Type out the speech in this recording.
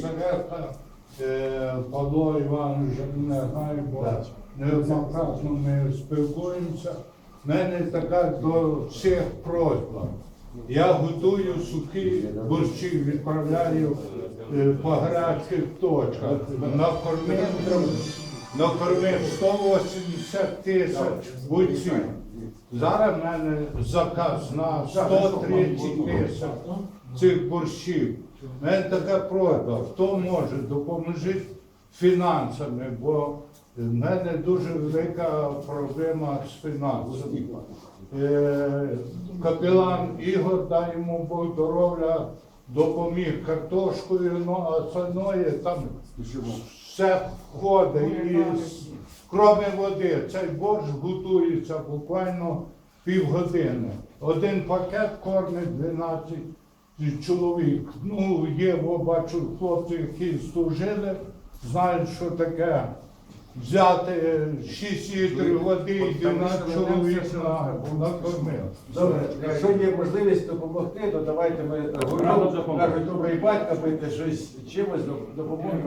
Совета, е, Павло Іванович не знаю, бо неоднократно ми спілкуємося. У мене така до всіх просьба. Я готую сухі борщі, відправляю е, по гарячих точках. Накормив, накормив 180 тисяч бойців. Зараз в мене заказ на 130 тисяч цих борщів. У мене така просьба, хто може, допоможіть фінансами, бо в мене дуже велика проблема з фінансами. Е, Капелан Ігор, дай йому Бог здоров'я, допоміг картошкою, ну а остальное там все входить і кроме води. Цей борщ готується буквально півгодини. Один пакет кормить 12 чоловік. Ну, є, бо бачу, хлопці, які служили, знають, що таке взяти 6 літрів води і на чоловік на, накормив. Добре, якщо є можливість допомогти, то давайте ми Рано кажуть, добрий батько, пити щось чимось допоможемо.